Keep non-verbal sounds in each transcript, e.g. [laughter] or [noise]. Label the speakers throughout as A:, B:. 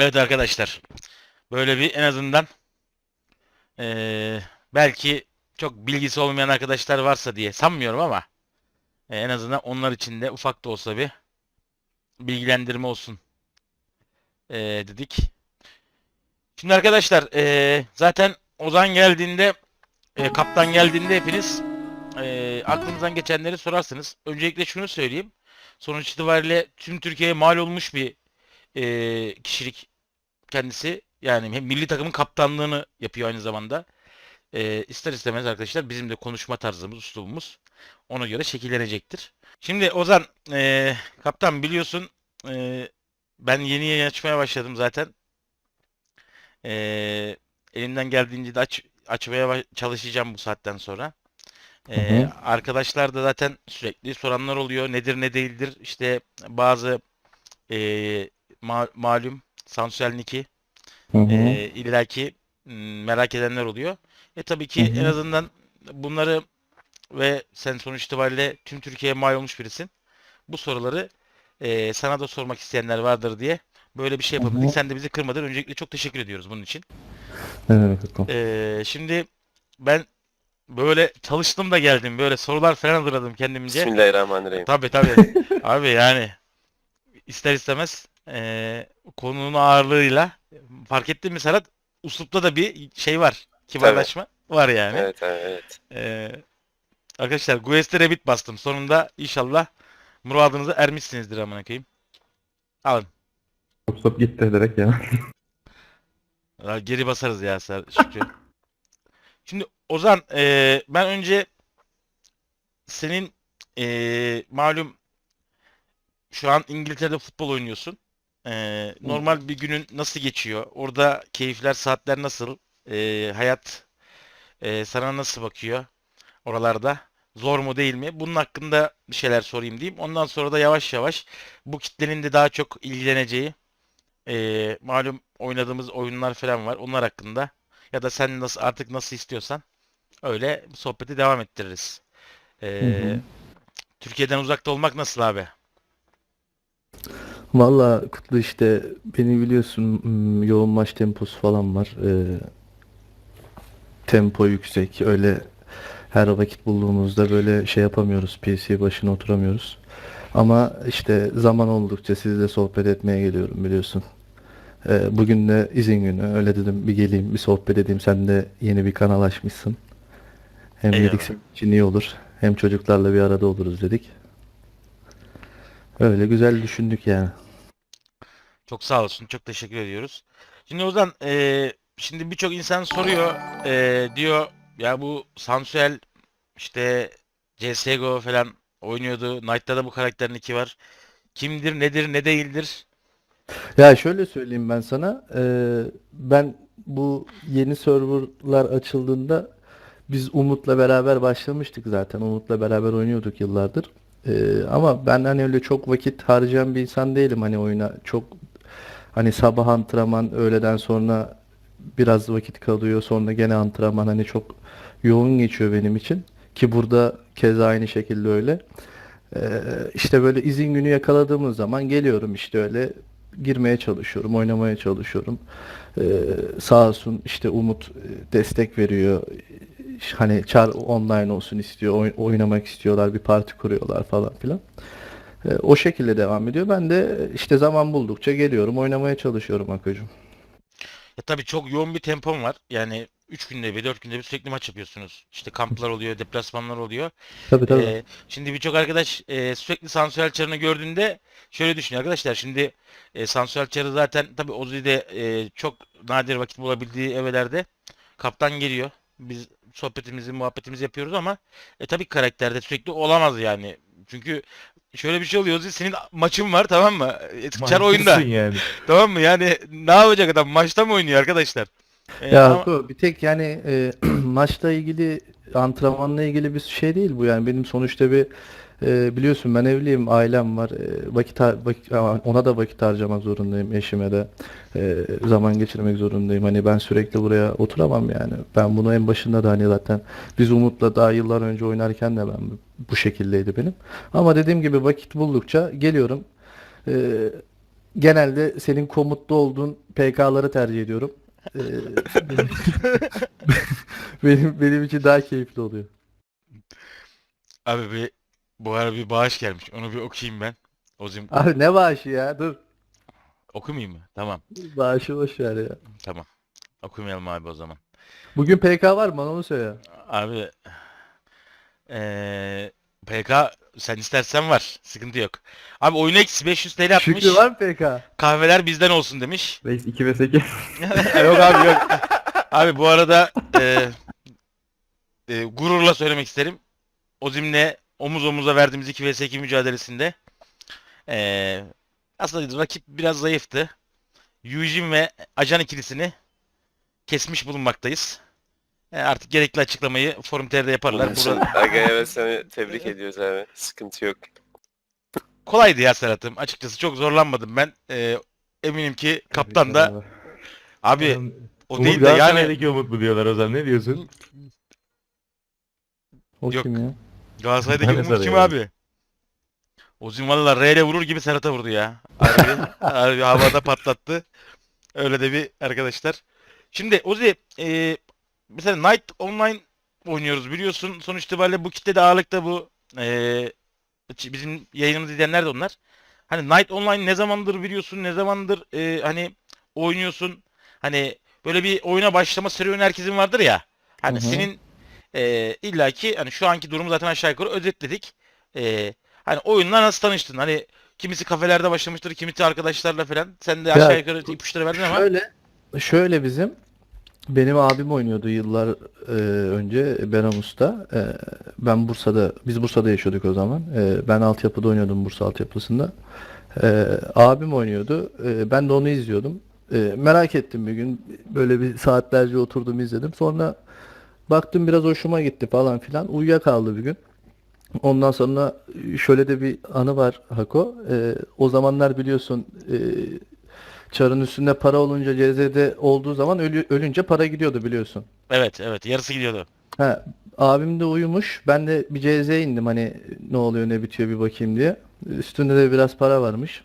A: Evet arkadaşlar. Böyle bir en azından eee, belki çok bilgisi olmayan arkadaşlar varsa diye sanmıyorum ama e, en azından onlar için de ufak da olsa bir bilgilendirme olsun eee, dedik. Şimdi arkadaşlar eee, zaten Ozan geldiğinde e, kaptan geldiğinde hepiniz e, aklınızdan geçenleri sorarsınız. Öncelikle şunu söyleyeyim. Sonuç itibariyle tüm Türkiye'ye mal olmuş bir e, kişilik kendisi. Yani hem milli takımın kaptanlığını yapıyor aynı zamanda. E, ister istemez arkadaşlar bizim de konuşma tarzımız, üslubumuz ona göre şekillenecektir. Şimdi Ozan, e, kaptan biliyorsun e, ben yeni yayın açmaya başladım zaten. E, elimden geldiğince de aç, açmaya çalışacağım bu saatten sonra. Ee, arkadaşlar da zaten sürekli soranlar oluyor. Nedir ne değildir. İşte bazı ee, ma- malum
B: Hı hı.
A: ee, illaki merak edenler oluyor. E tabii ki
B: Hı hı.
A: en azından bunları ve sen sonuç itibariyle tüm Türkiye'ye mal olmuş birisin. Bu soruları ee, sana da sormak isteyenler vardır diye böyle bir şey yapabildik.
B: hı.
A: Sen de bizi kırmadın. Öncelikle çok teşekkür ediyoruz bunun için.
B: Ne demek?
A: Ee, şimdi ben böyle çalıştım da geldim. Böyle sorular falan hazırladım kendimce.
C: Bismillahirrahmanirrahim.
A: Tabii tabii. [laughs] Abi yani ister istemez eee konunun ağırlığıyla fark ettin mi Serhat? Uslupta da bir şey var. Kibarlaşma var yani.
C: Evet, evet.
A: Eee, arkadaşlar Guest'e Rabbit bastım. Sonunda inşallah muradınıza ermişsinizdir amına koyayım. Alın.
B: Stop stop gitti direkt ya. [laughs]
A: Ya Geri basarız ya Ser Şükrü. Şimdi Ozan eee, ben önce senin eee, malum şu an İngiltere'de futbol oynuyorsun. Eee, normal bir günün nasıl geçiyor? Orada keyifler, saatler nasıl? Eee, hayat eee, sana nasıl bakıyor oralarda? Zor mu değil mi? Bunun hakkında bir şeyler sorayım diyeyim. Ondan sonra da yavaş yavaş bu kitlenin de daha çok ilgileneceği eee, malum oynadığımız oyunlar falan var. Onlar hakkında ya da sen nasıl artık nasıl istiyorsan öyle sohbeti devam ettiririz.
B: Hı
A: Eee,
B: hı.
A: Türkiye'den uzakta olmak nasıl abi?
B: Valla Kutlu işte beni biliyorsun hmm, yoğun maç temposu falan var. Ee, tempo yüksek. Öyle her vakit bulduğumuzda böyle şey yapamıyoruz. PC başına oturamıyoruz. Ama işte zaman oldukça sizle sohbet etmeye geliyorum biliyorsun. Ee, bugün de izin günü. Öyle dedim bir geleyim bir sohbet edeyim. Sen de yeni bir kanal açmışsın. Hem
A: Eyvallah.
B: senin için iyi olur. Hem çocuklarla bir arada oluruz dedik. Öyle güzel düşündük yani.
A: Çok sağ olsun. Çok teşekkür ediyoruz. Şimdi Ozan, eee, şimdi birçok insan soruyor, eee, diyor ya bu Samsuel işte CSGO falan oynuyordu. Knight'ta da bu karakterin iki var. Kimdir, nedir, ne değildir?
B: Ya şöyle söyleyeyim ben sana. eee, ben bu yeni serverlar açıldığında biz Umut'la beraber başlamıştık zaten. Umut'la beraber oynuyorduk yıllardır. Eee, ama ben hani öyle çok vakit harcayan bir insan değilim hani oyuna. Çok hani sabah antrenman, öğleden sonra biraz vakit kalıyor. Sonra gene antrenman hani çok yoğun geçiyor benim için. Ki burada keza aynı şekilde öyle. Ee, işte böyle izin günü yakaladığımız zaman geliyorum işte öyle girmeye çalışıyorum, oynamaya çalışıyorum. Ee, sağ olsun işte Umut e, destek veriyor. Hani çar online olsun istiyor, oy- oynamak istiyorlar, bir parti kuruyorlar falan filan. Ee, o şekilde devam ediyor. Ben de işte zaman buldukça geliyorum, oynamaya çalışıyorum Akıcım.
A: Ya tabii çok yoğun bir tempom var. Yani 3 günde bir, 4 günde bir sürekli maç yapıyorsunuz. İşte kamplar oluyor, deplasmanlar oluyor.
B: Tabii tabii.
A: Ee, şimdi birçok arkadaş e, sürekli Sansuel Çarı'nı gördüğünde şöyle düşünüyor arkadaşlar. Şimdi e, Sansuel Çarı zaten tabii Ozi'de e, çok nadir vakit bulabildiği evlerde kaptan geliyor. Biz sohbetimizi, muhabbetimizi yapıyoruz ama e, tabii karakterde sürekli olamaz yani. Çünkü şöyle bir şey oluyor. Senin maçın var tamam mı? E, Çar oyunda.
D: Yani. [laughs]
A: Tamam mı? Yani ne yapacak adam? Maçta mı oynuyor arkadaşlar? E,
B: Ya
A: ama-
B: bir tek yani e, [clears throat] maçla ilgili antrenmanla ilgili bir şey değil bu yani benim sonuçta bir e, biliyorsun ben evliyim ailem var. E, vakit, vakit ona da vakit harcamak zorundayım eşime de. E, zaman geçirmek zorundayım. Hani ben sürekli buraya oturamam yani. Ben bunu en başında da hani zaten biz Umut'la daha yıllar önce oynarken de ben bu şekildeydi benim. Ama dediğim gibi vakit buldukça geliyorum. E, genelde senin komutlu olduğun PK'ları tercih ediyorum. Ee, [laughs] benim benim için daha keyifli oluyor.
A: Abi bir bu ara bir bağış gelmiş. Onu bir okuyayım ben. Ozim
B: Abi ne bağışı ya? Dur.
A: okumayayım mı? Tamam.
B: Bağışı boş ver ya.
A: Tamam. Okumayalım abi o zaman.
B: Bugün PK var mı? Bana onu söyle.
A: Abi eee PK sen istersen var. Sıkıntı yok. Abi oyuna eksi 500 TL atmış.
B: Şükrü var mı PK?
A: Kahveler bizden olsun demiş.
C: Reis 2 ve 8. [laughs]
A: yok abi yok. Abi bu arada eee, eee, gururla söylemek isterim. Ozim'le omuz omuza verdiğimiz 2 vs 2 mücadelesinde eee, aslında rakip biraz zayıftı. Yujin ve Ajan ikilisini kesmiş bulunmaktayız. E, artık gerekli açıklamayı forum TR'de yaparlar. Burada
D: Aga'ya ve seni tebrik ediyoruz abi. Sıkıntı yok.
A: kolaydı ya Serhat'ım. Açıkçası çok zorlanmadım ben. E, eminim ki kaptan da abi o
C: Umut
A: değil de yani
C: Galatasaray'daki Umut mu diyorlar o zaman ne diyorsun?
B: O
A: Yok.
B: kim ya?
A: Galatasaray'daki Umut kim
C: sarıyorum.
A: abi? Ozin valla R ile vurur gibi Serhat'a vurdu ya. Harbi, [laughs] harbi havada patlattı. Öyle de bir arkadaşlar. Şimdi Ozi e, mesela Night Online oynuyoruz biliyorsun. Sonuç itibariyle bu kitlede ağırlıkta bu e, bizim yayınımızı izleyenler de onlar. Hani Night Online ne zamandır biliyorsun, ne zamandır e, hani oynuyorsun. Hani böyle bir oyuna başlama serüveni herkesin vardır ya. Hani
B: Hı hı.
A: senin e, illaki hani şu anki durumu zaten aşağı yukarı özetledik. E, hani oyunla nasıl tanıştın? Hani kimisi kafelerde başlamıştır, kimisi arkadaşlarla falan. Sen de aşağı yukarı ipuçları verdin ama.
B: Şöyle, şöyle bizim benim abim oynuyordu yıllar e, önce Beram Usta. E, ben Bursa'da, biz Bursa'da yaşıyorduk o zaman. E, ben altyapıda oynuyordum Bursa altyapısında. E, abim oynuyordu. E, ben de onu izliyordum. E, merak ettim bir gün. Böyle bir saatlerce oturdum izledim. Sonra baktım biraz hoşuma gitti falan filan. Uyuyakaldı bir gün. Ondan sonra şöyle de bir anı var Hako. E, o zamanlar biliyorsun e, Çarın üstünde para olunca CZ'de olduğu zaman ölü- ölünce para gidiyordu biliyorsun.
A: Evet, evet. Yarısı gidiyordu.
B: Ha, abim de uyumuş. Ben de bir CZ'ye indim hani ne oluyor ne bitiyor bir bakayım diye. Üstünde de biraz para varmış.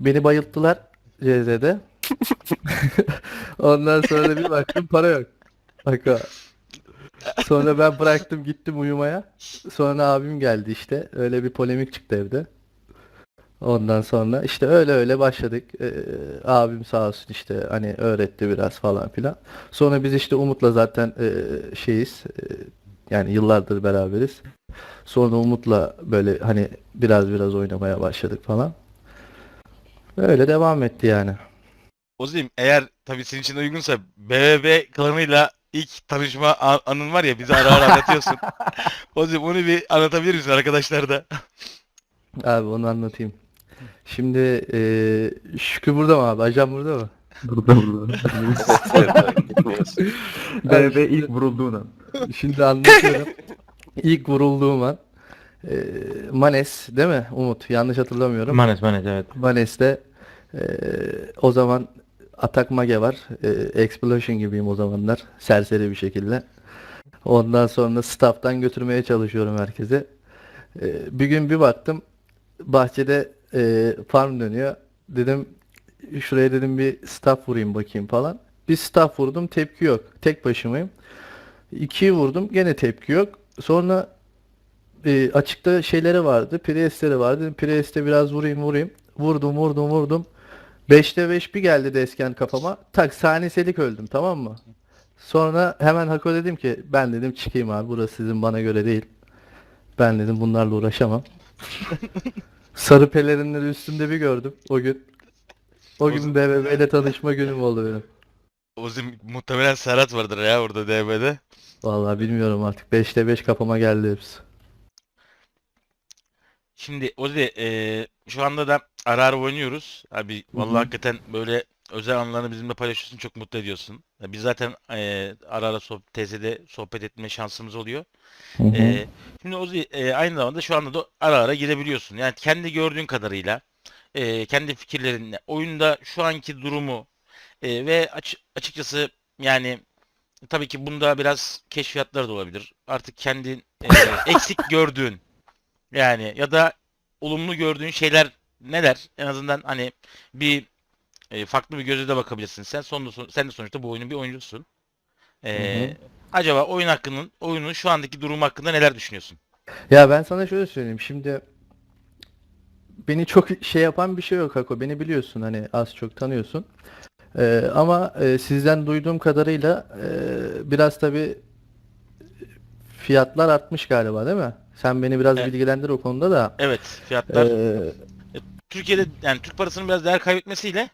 B: Beni bayılttılar CZ'de. [laughs] [laughs] Ondan sonra da bir baktım para yok. O. Sonra ben bıraktım gittim uyumaya. Sonra abim geldi işte. Öyle bir polemik çıktı evde. Ondan sonra işte öyle öyle başladık. Ee, abim sağ olsun işte hani öğretti biraz falan filan. Sonra biz işte Umut'la zaten e, şeyiz. e, yani yıllardır beraberiz. Sonra Umut'la böyle hani biraz biraz oynamaya başladık falan. Öyle devam etti yani.
A: Ozim eğer tabii senin için uygunsa BBB klanıyla ilk tanışma an- anın var ya bize ara ara anlatıyorsun. [laughs] Ozim onu bir anlatabilir misin arkadaşlar da?
B: Abi onu anlatayım. Şimdi e, Şükrü burada mı abi? Ajan burada mı?
C: Burada burada. [laughs] BB ilk vurulduğun an.
B: Şimdi anlatıyorum. İlk vurulduğum an e, Manes değil mi Umut? Yanlış hatırlamıyorum.
C: Manes Manes evet.
B: Manes'te e, o zaman Atak Mage var. E, Explosion gibiyim o zamanlar. Serseri bir şekilde. Ondan sonra staff'tan götürmeye çalışıyorum herkese. E, bir gün bir baktım bahçede e, farm dönüyor. Dedim şuraya dedim bir staff vurayım bakayım falan. Bir staff vurdum tepki yok. Tek başımayım. İkiyi vurdum gene tepki yok. Sonra e, açıkta şeyleri vardı. Priestleri vardı. Priest'e biraz vurayım vurayım. Vurdum vurdum vurdum. 5'te 5 bir geldi desken kafama. Tak saniselik öldüm tamam mı? Sonra hemen Hako dedim ki ben dedim çıkayım abi burası sizin bana göre değil. Ben dedim bunlarla uğraşamam. [laughs] Sarı pelerinleri üstümde bir gördüm o gün. O gün BBB ile tanışma günüm oldu benim.
A: Ozim muhtemelen Serhat vardır ya orada DB'de.
B: Vallahi bilmiyorum artık. 5'te 5 kafama geldi hepsi.
A: Şimdi Ozi eee, şu anda da ara ara oynuyoruz. Abi vallahi
B: hı.
A: hakikaten böyle özel anılarını bizimle paylaşıyorsun çok mutlu ediyorsun. Ya Biz zaten eee, ara ara sohbet, TZ'de sohbet etme şansımız oluyor.
B: Hı hı.
A: Ee, şimdi Ozi e, aynı zamanda şu anda da ara ara girebiliyorsun. Yani kendi gördüğün kadarıyla e, kendi fikirlerinle oyunda şu anki durumu e, ve aç- açıkçası yani tabii ki bunda biraz keşfiyatlar da olabilir. Artık kendin e, eksik gördüğün yani ya da olumlu gördüğün şeyler neler? En azından hani bir e, farklı bir gözle de bakabilirsin. Sen son, sen de sonuçta bu oyunun bir oyuncusun. E,
B: Hı hı.
A: acaba oyun hakkının, oyunun şu andaki durumu hakkında neler düşünüyorsun?
B: Ya ben sana şöyle söyleyeyim. Şimdi beni çok şey yapan bir şey yok Hako. Beni biliyorsun hani az çok tanıyorsun. Ee, ama e, sizden duyduğum kadarıyla e, biraz tabii fiyatlar artmış galiba değil mi? Sen beni biraz
A: Evet.
B: bilgilendir o konuda da.
A: Evet, fiyatlar
B: Ee,
A: Türkiye'de yani Türk parasının biraz değer kaybetmesiyle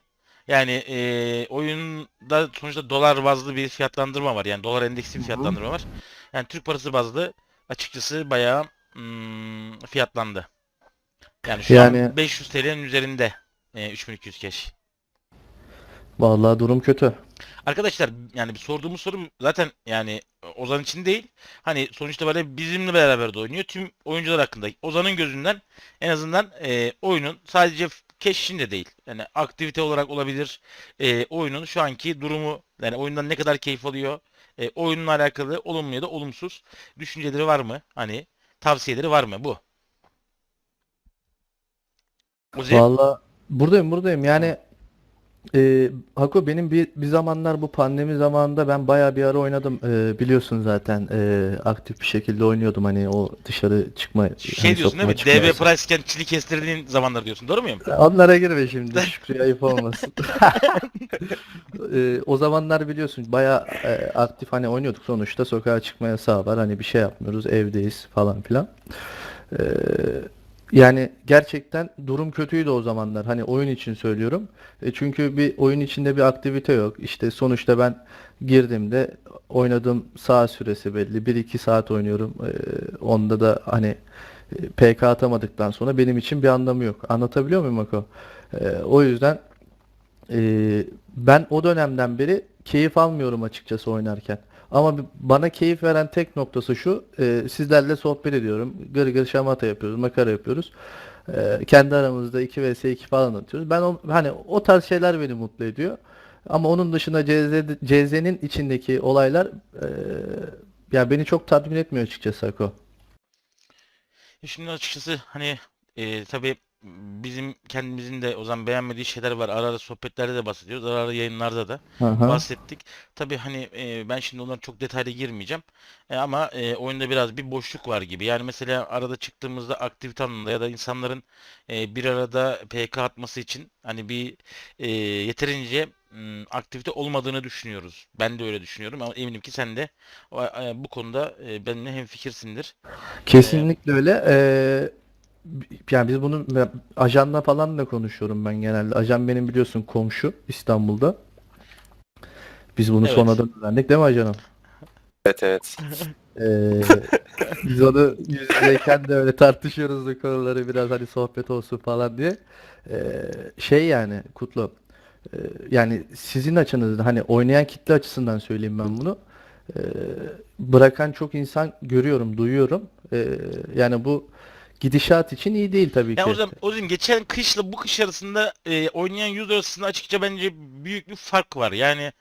A: yani e, oyunda sonuçta dolar bazlı bir fiyatlandırma var. Yani dolar endeksli bir fiyatlandırma var. Yani Türk parası bazlı açıkçası bayağı hmm, fiyatlandı. Yani şu
B: Yani-
A: an 500 TL'nin üzerinde e, 3200 cash.
B: vallahi durum kötü.
A: Arkadaşlar yani bir sorduğumuz soru zaten yani Ozan için değil. Hani sonuçta böyle bizimle beraber de oynuyor. Tüm oyuncular hakkında. Ozan'ın gözünden en azından e, oyunun sadece için de değil. Yani aktivite olarak olabilir. E, oyunun şu anki durumu yani oyundan ne kadar keyif alıyor. E, oyunla alakalı olumlu ya da olumsuz düşünceleri var mı? Hani tavsiyeleri var mı? Bu. Uzi?
B: Vallahi buradayım buradayım. Yani e, Hako benim bir, bir zamanlar bu pandemi zamanında ben bayağı bir ara oynadım. E, biliyorsun zaten e, aktif bir şekilde oynuyordum hani o dışarı çıkma
A: Şey
B: hani
A: diyorsun değil mi?
B: çıkma
A: DB
B: yasağı.
A: Price'ken çili kestirdiğin zamanlar diyorsun. Doğru muyum? [laughs]
B: Onlara girme şimdi [laughs] Şükrü ayıp olmasın. [laughs] E, o zamanlar biliyorsun bayağı e, aktif hani oynuyorduk sonuçta sokağa çıkma yasağı var hani bir şey yapmıyoruz evdeyiz falan filan. E, yani gerçekten durum kötüydü o zamanlar hani oyun için söylüyorum. E, çünkü bir oyun içinde bir aktivite yok. İşte sonuçta ben girdiğimde oynadığım saat süresi belli. 1-2 saat oynuyorum. E, onda da hani e, PK atamadıktan sonra benim için bir anlamı yok. Anlatabiliyor muyum Ako? E, o yüzden e, ben o dönemden beri keyif almıyorum açıkçası oynarken. Ama bana keyif veren tek noktası şu, e, sizlerle sohbet ediyorum. Gır gır şamata yapıyoruz, makara yapıyoruz. E, kendi aramızda 2 vs 2 falan atıyoruz. Ben o, hani o tarz şeyler beni mutlu ediyor. Ama onun dışında CZ, CZ'nin içindeki olaylar e, ya beni çok tatmin etmiyor açıkçası Ako.
A: Ya Şimdi açıkçası hani e, tabii bizim kendimizin de o zaman beğenmediği şeyler var. Ara ara sohbetlerde de bahsediyoruz. Ara ara yayınlarda da
B: hı.
A: bahsettik. Tabii hani e, ben şimdi onlara çok detaylı girmeyeceğim. E, ama e, oyunda biraz bir boşluk var gibi. Yani mesela arada çıktığımızda aktivite anında ya da insanların e, bir arada PK atması için hani bir e, yeterince m, aktivite olmadığını düşünüyoruz. Ben de öyle düşünüyorum ama eminim ki sen de e, bu konuda e, benimle hemfikirsindir.
B: Kesinlikle öyle. Ee, yani biz bunu ajanla falan da konuşuyorum ben genelde. Ajan benim biliyorsun komşu İstanbul'da. Biz bunu
A: Evet.
B: sonradan öğrendik değil mi ajanım?
D: Evet evet.
B: Ee, biz onu yüz yüzeyken de öyle tartışıyoruz bu konuları biraz hani sohbet olsun falan diye. Ee, şey yani Kutlu e, yani sizin açınızdan hani oynayan kitle açısından söyleyeyim ben bunu. Ee, bırakan çok insan görüyorum, duyuyorum. Ee, yani bu gidişat için iyi değil tabii ki.
A: o zaman o zaman geçen kışla bu kış arasında e, oynayan user arasında açıkça bence büyük bir fark var. Yani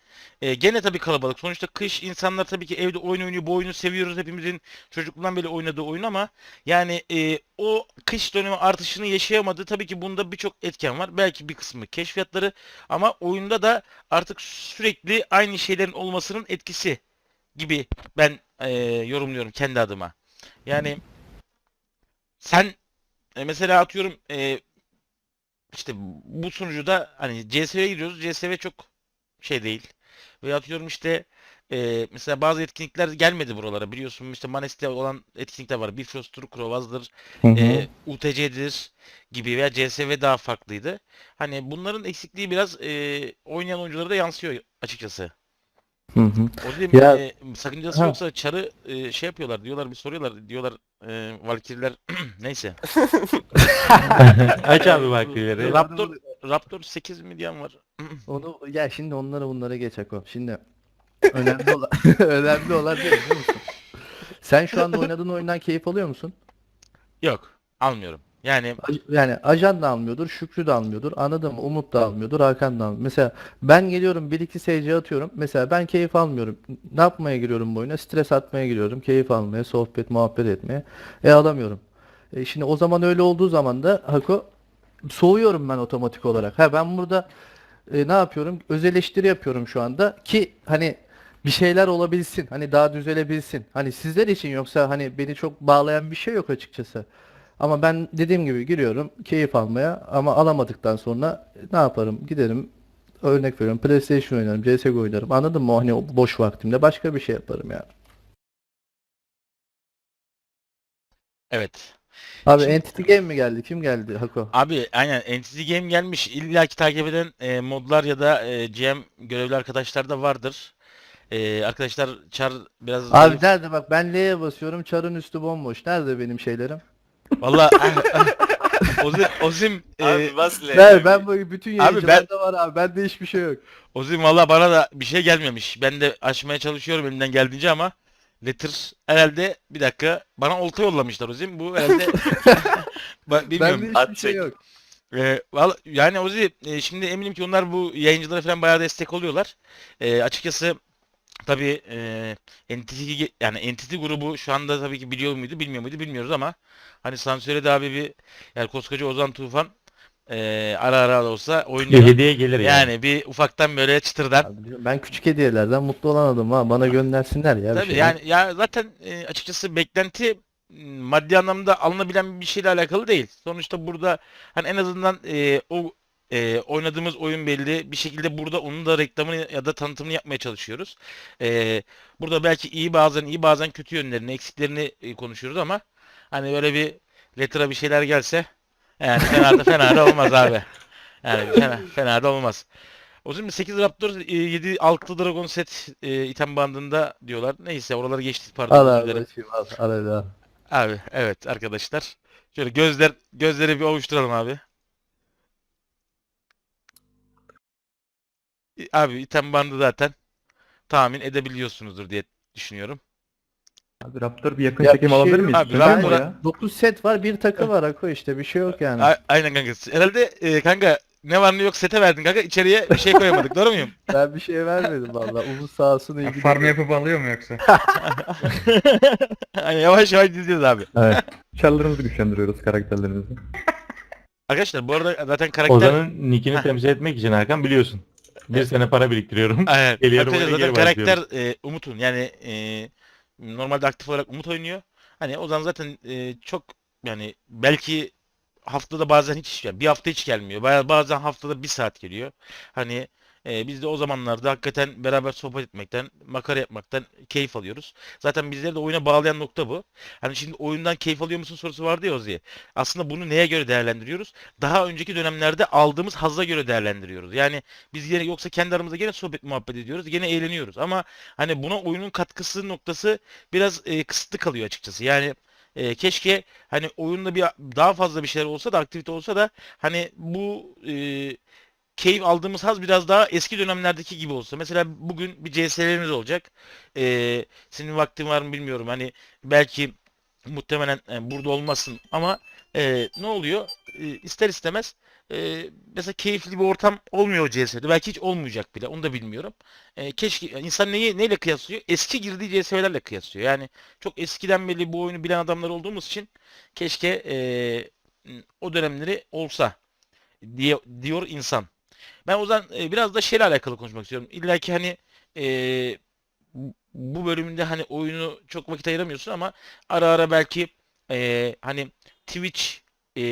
A: e, gene tabii kalabalık. Sonuçta kış insanlar tabii ki evde oyun oynuyor. Bu oyunu seviyoruz. Hepimizin çocukluğundan beri oynadığı oyun ama yani e, o kış dönemi artışını yaşayamadı. Tabii ki bunda birçok etken var. Belki bir kısmı keşfiyatları ama oyunda da artık sürekli aynı şeylerin olmasının etkisi gibi ben e, yorumluyorum kendi adıma. Yani sen e, mesela atıyorum e, işte bu sunucuda hani CSV'ye giriyoruz. CSV çok şey değil. Ve atıyorum işte e, mesela bazı etkinlikler gelmedi buralara. Biliyorsun işte Manes'te olan etkinlikler var. Bifrost'tur, Krovaz'dır,
B: Hı hı.
A: e, UTC'dir gibi veya CSV daha farklıydı. Hani bunların eksikliği biraz e, oynayan oyunculara da yansıyor açıkçası.
B: Hı hı.
A: O dedim
B: Ya-
A: e, sakıncası
B: Ha.
A: yoksa çarı e, şey yapıyorlar diyorlar bir soruyorlar diyorlar e, Valkyrie'ler [clears throat] neyse.
C: Aç abi bakiyleri. [laughs]
A: Raptor Raptor 8 milyon var. [clears throat]
B: Onu ya şimdi onlara bunlara geç Ako. Şimdi [clears throat] önemli olan [laughs] önemli olan biliyor musun? Sen şu anda oynadığın oyundan keyif alıyor musun?
A: Yok, almıyorum. Yani
B: Yani ajan da almıyordur, Şükrü de almıyordur, anladın mı? Umut da almıyordur, Hakan da almıyor. Mesela ben geliyorum 1-2 SC atıyorum. Mesela ben keyif almıyorum. Ne yapmaya giriyorum bu oyuna? Stres atmaya giriyorum. Keyif almaya, sohbet, muhabbet etmeye. E alamıyorum. E şimdi o zaman öyle olduğu zaman da Hako soğuyorum ben otomatik olarak. Ha ben burada e, ne yapıyorum? Öz eleştiri yapıyorum şu anda ki hani bir şeyler olabilsin. Hani daha düzelebilsin. Hani sizler için yoksa hani beni çok bağlayan bir şey yok açıkçası. Ama ben dediğim gibi giriyorum keyif almaya ama alamadıktan sonra ne yaparım? Giderim örnek veriyorum PlayStation oynarım, CSGO oynarım. Anladın mı? Hani boş vaktimde başka bir şey yaparım yani.
A: Evet.
B: Abi
A: Şimdi-
B: Entity Game mi geldi? Kim geldi Hako?
A: Abi aynen Entity Game gelmiş. İlla ki takip eden e, modlar ya da e, GM görevli arkadaşlar da vardır. E, arkadaşlar Char biraz
B: Abi nerede bak ben L'ye basıyorum çarın üstü bomboş. Nerede benim şeylerim?
A: Valla Ozim, Ozim, e,
D: Abi bas L.
B: Ben, ben bu bütün yayıncılarda var abi. Bende hiçbir şey yok.
A: Ozim valla bana da bir şey gelmemiş. Ben de açmaya çalışıyorum elimden geldiğince ama Letter herhalde bir dakika bana olta yollamışlar Ozim. Bu herhalde [laughs] Ba- bilmiyorum.
B: Bende hiçbir
D: At
B: şey
D: çek.
B: yok.
A: Ee, valla- yani Ozi e, şimdi eminim ki onlar bu yayıncılara falan bayağı destek oluyorlar. Ee, açıkçası tabii e, Entity yani Entity grubu şu anda tabii ki biliyor muydu bilmiyor muydu bilmiyoruz ama hani Sansöre de abi bir yani koskoca Ozan Tufan e, ara ara da olsa
C: Bir
A: oynuyor.
C: hediye gelir yani.
A: Yani bir ufaktan böyle çıtırdan.
B: Abi Ben küçük hediyelerden mutlu olan adamım ha. Bana göndersinler ya bir
A: Tabii
B: şeyler.
A: yani ya zaten e, açıkçası beklenti m, maddi anlamda alınabilen bir şeyle alakalı değil. Sonuçta burada hani en azından e, o e, oynadığımız oyun belli. Bir şekilde burada onun da reklamını ya da tanıtımını yapmaya çalışıyoruz. E, burada belki iyi bazen iyi bazen kötü yönlerini, eksiklerini e, konuşuyoruz ama hani böyle bir letter'a bir şeyler gelse yani fena da fena da olmaz abi. Yani fena, fena da olmaz. O zaman 8 Raptor, 7 6 Dragon set e, item bandında diyorlar. Neyse oraları geçtik pardon
B: Al abi bakayım al. Al hadi al.
A: Abi evet arkadaşlar. Şöyle gözler gözleri bir ovuşturalım abi. Abi item bandı zaten tahmin edebiliyorsunuzdur diye düşünüyorum.
C: Abi Raptor bir yakın
B: Ya
C: çekim
B: bir şey
C: alabilir
B: yok.
C: miyiz?
A: Abi, Raptor'a-
C: ya?
B: 9 set var bir takı var Hako işte bir şey yok yani.
A: A- aynen kanka. Herhalde e, kanka ne var ne yok sete verdin kanka. İçeriye bir şey koyamadık. Doğru muyum? [laughs]
B: Ben bir şey vermedim valla. Umut sağ olsun
E: Ya
B: ilgili.
E: Farm yapıp alıyor mu yoksa? [laughs]
A: Hani yavaş yavaş diziyoruz abi.
C: Evet. Çarlarımızı güçlendiriyoruz karakterlerimizi.
A: Arkadaşlar bu arada zaten karakter
C: Ozan'ın nickini temsil [laughs] etmek için Hakan biliyorsun. Bir sene para biriktiriyorum. [laughs]
A: Aynen.
C: Geliyorum
A: zaten
C: geri
A: karakter e, Umut'un yani e, normalde aktif olarak Umut oynuyor. Hani Ozan zaten e, çok yani belki haftada bazen hiç yani bir hafta hiç gelmiyor. Baya- Bazen haftada bir saat geliyor. Hani e, biz de o zamanlarda hakikaten beraber sohbet etmekten, makara yapmaktan keyif alıyoruz. Zaten bizleri de oyuna bağlayan nokta bu. Hani şimdi oyundan keyif alıyor musun sorusu vardı ya Ozi'ye. Aslında bunu neye göre değerlendiriyoruz? Daha önceki dönemlerde aldığımız hazza göre değerlendiriyoruz. Yani biz yine yoksa kendi aramızda gene sohbet muhabbet ediyoruz. Gene eğleniyoruz. Ama hani buna oyunun katkısı noktası biraz e, kısıtlı kalıyor açıkçası. Yani e, keşke hani oyunda bir daha fazla bir şeyler olsa da aktivite olsa da hani bu e, keyif aldığımız haz biraz daha eski dönemlerdeki gibi olsa. Mesela bugün bir CS'lerimiz olacak. E, senin vaktin var mı bilmiyorum. Hani belki muhtemelen e, burada olmasın ama e, ne oluyor? E, ister istemez e, mesela keyifli bir ortam olmuyor CS'de. Belki hiç olmayacak bile. Onu da bilmiyorum. E, keşke insan neyi neyle kıyaslıyor? Eski girdiği CS'lerle kıyaslıyor. Yani çok eskiden beri bu oyunu bilen adamlar olduğumuz için keşke e, o dönemleri olsa diye diyor insan. Ben o zaman e, biraz da şeyle alakalı konuşmak istiyorum. İlla ki hani e, bu bölümünde hani oyunu çok vakit ayıramıyorsun ama ara ara belki e, hani Twitch e,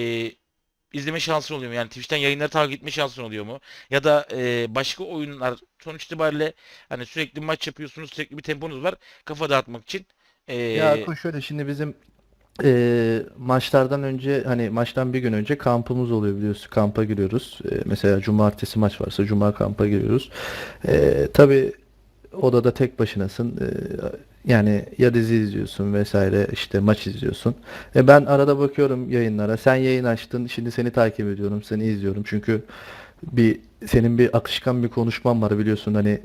A: izleme şansın oluyor mu? Yani Twitch'ten yayınları takip etme şansın oluyor mu? Ya da e, başka oyunlar sonuç itibariyle hani sürekli maç yapıyorsunuz, sürekli bir temponuz var kafa dağıtmak için. E,
B: Ya Hako şöyle şimdi bizim eee, maçlardan önce hani maçtan bir gün önce kampımız oluyor biliyorsun. Kampa giriyoruz. Eee, mesela cumartesi maç varsa cuma kampa giriyoruz. Eee tabii odada tek başınasın. Eee, yani ya dizi izliyorsun vesaire işte maç izliyorsun. E ben arada bakıyorum yayınlara. Sen yayın açtın. Şimdi seni takip ediyorum. Seni izliyorum. Çünkü bir senin bir akışkan bir konuşman var biliyorsun hani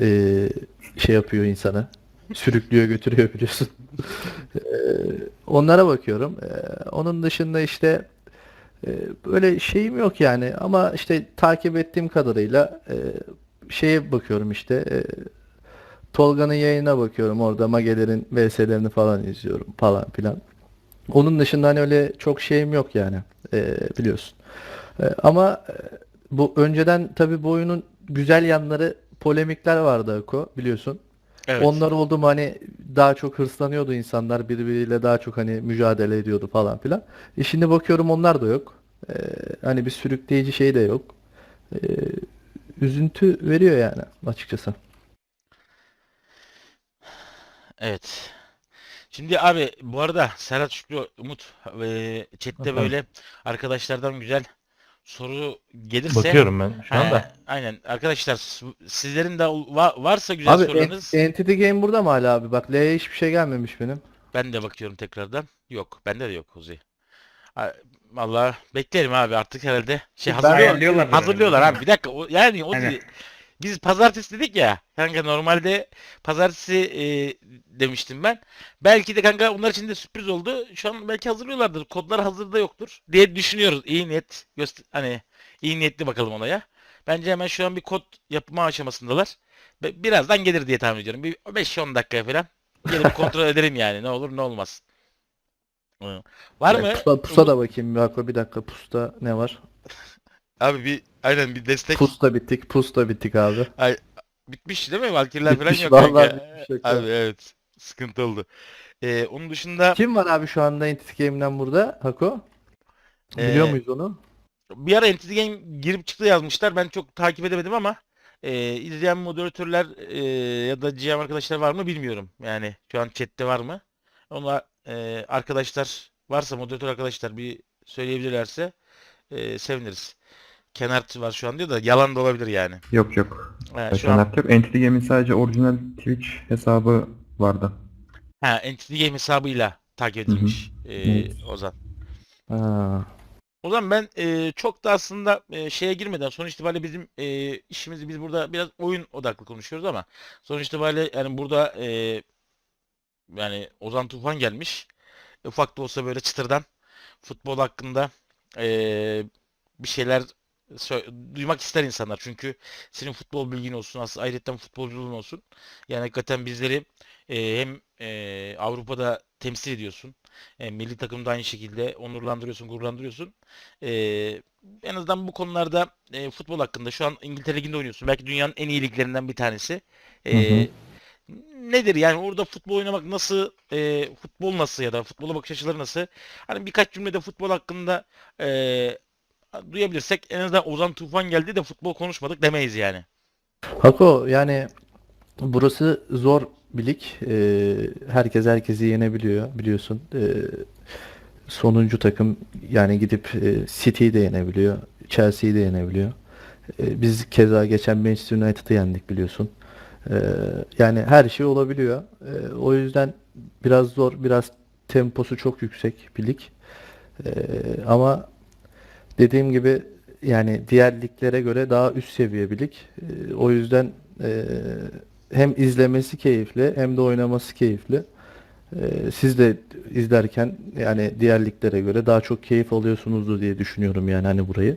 B: eee, şey yapıyor insana. Sürüklüyor götürüyor biliyorsun. Eee, [laughs] onlara bakıyorum. Eee, onun dışında işte eee, böyle şeyim yok yani ama işte takip ettiğim kadarıyla eee, şeye bakıyorum işte Tolga'nın yayına bakıyorum orada Mageler'in VS'lerini falan izliyorum falan filan. Onun dışında hani öyle çok şeyim yok yani eee, biliyorsun. E, ama e, bu önceden tabii bu oyunun güzel yanları polemikler vardı Ako biliyorsun.
A: Evet.
B: Onlar oldu mu hani daha çok hırslanıyordu insanlar birbiriyle daha çok hani mücadele ediyordu falan filan. E şimdi bakıyorum onlar da yok. E, hani bir sürükleyici şey de yok. E, üzüntü veriyor yani açıkçası.
A: Evet. Şimdi abi bu arada Serhat Şükrü Umut ve chatte
C: Efendim?
A: böyle arkadaşlardan güzel soru gelirse
C: Bakıyorum ben şu
A: He,
C: anda.
A: aynen arkadaşlar sizlerin de va- varsa güzel
B: Abi
A: sorularınız
B: Ent- Entity Game burada mı hala abi? Bak L'ye hiçbir şey gelmemiş benim.
A: ben de bakıyorum tekrardan. Yok bende de yok Ozi. Ha, Vallahi beklerim abi artık herhalde şey hazırlıyorlar. Hazırlıyorlar abi. Bir dakika. O, yani o
E: Aynen.
A: Biz pazartesi dedik ya. Kanka normalde pazartesi e, demiştim ben. Belki de kanka onlar için de sürpriz oldu. Şu an belki hazırlıyorlardır. Kodlar hazırda yoktur diye düşünüyoruz. İyi niyet göster hani iyi niyetli bakalım olaya. Bence hemen şu an bir kod yapma aşamasındalar. Birazdan gelir diye tahmin ediyorum. Bir 5-10 dakikaya falan gelip [laughs] kontrol ederim yani. Ne olur ne olmaz. Var mı?
B: Pusa, pusa da bakayım bir dakika bir dakika pusta ne var? [laughs]
A: Abi bir aynen bir destek
B: Pusta bittik pusta bittik abi.
A: bitmiş değil mi? Valkyrie'ler falan
B: Bitmiş,
A: yok
B: vallahi
A: kanka.
B: bitmiş, yok
A: Abi evet. Sıkıntı oldu. Ee, onun dışında
B: Kim var abi şu anda Entity Game'den burada Hako? Biliyor
A: Ee,
B: muyuz onu?
A: bir ara Entity Game girip çıktı yazmışlar. Ben çok takip edemedim ama e, izleyen moderatörler e, ya da GM arkadaşlar var mı bilmiyorum. Yani şu an chatte var mı? Ona e, arkadaşlar varsa moderatör arkadaşlar bir söyleyebilirlerse e, seviniriz. Kenart var şu an diyor da yalan da olabilir yani.
C: Yok yok.
A: Ha,
C: Şu
A: an
C: yok. Entity Game'in sadece orijinal Twitch hesabı vardı.
A: ha, Entity Game hesabıyla takip
C: Hı hı.
A: edilmiş e,
C: Evet.
A: Ozan.
B: Ha.
A: O zaman ben e, çok da aslında e, şeye girmeden sonuç itibariyle bizim e, işimizi biz burada biraz oyun odaklı konuşuyoruz ama sonuç itibariyle yani burada e, yani Ozan Tufan gelmiş. Ufak da olsa böyle çıtırdan futbol hakkında e, bir şeyler duymak ister insanlar. Çünkü senin futbol bilgin olsun, aslında ayrıca futbolculuğun olsun. Yani hakikaten bizleri e, hem e, Avrupa'da temsil ediyorsun. E, milli takımda aynı şekilde onurlandırıyorsun, gururlandırıyorsun. E, en azından bu konularda e, futbol hakkında şu an İngiltere Ligi'nde oynuyorsun. Belki dünyanın en iyi liglerinden bir tanesi. E,
C: Hı hı.
A: Nedir yani orada futbol oynamak nasıl, e, futbol nasıl ya da futbola bakış açıları nasıl? Hani birkaç cümlede futbol hakkında e, duyabilirsek en azından Ozan Tufan geldi de futbol konuşmadık demeyiz yani.
B: Hako yani burası zor bir lig. Ee, herkes herkesi yenebiliyor biliyorsun. Ee, sonuncu takım yani gidip e, City'yi de yenebiliyor. Chelsea'yi de yenebiliyor. Ee, biz keza geçen Manchester United'ı yendik biliyorsun. Ee, yani her şey olabiliyor. Ee, o yüzden biraz zor, biraz temposu çok yüksek bir lig. Ee, ama dediğim gibi yani diğer liglere göre daha üst seviye bir lig. Ee, o yüzden e, hem izlemesi keyifli hem de oynaması keyifli. Ee, siz de izlerken yani diğer liglere göre daha çok keyif alıyorsunuzdur diye düşünüyorum yani hani burayı.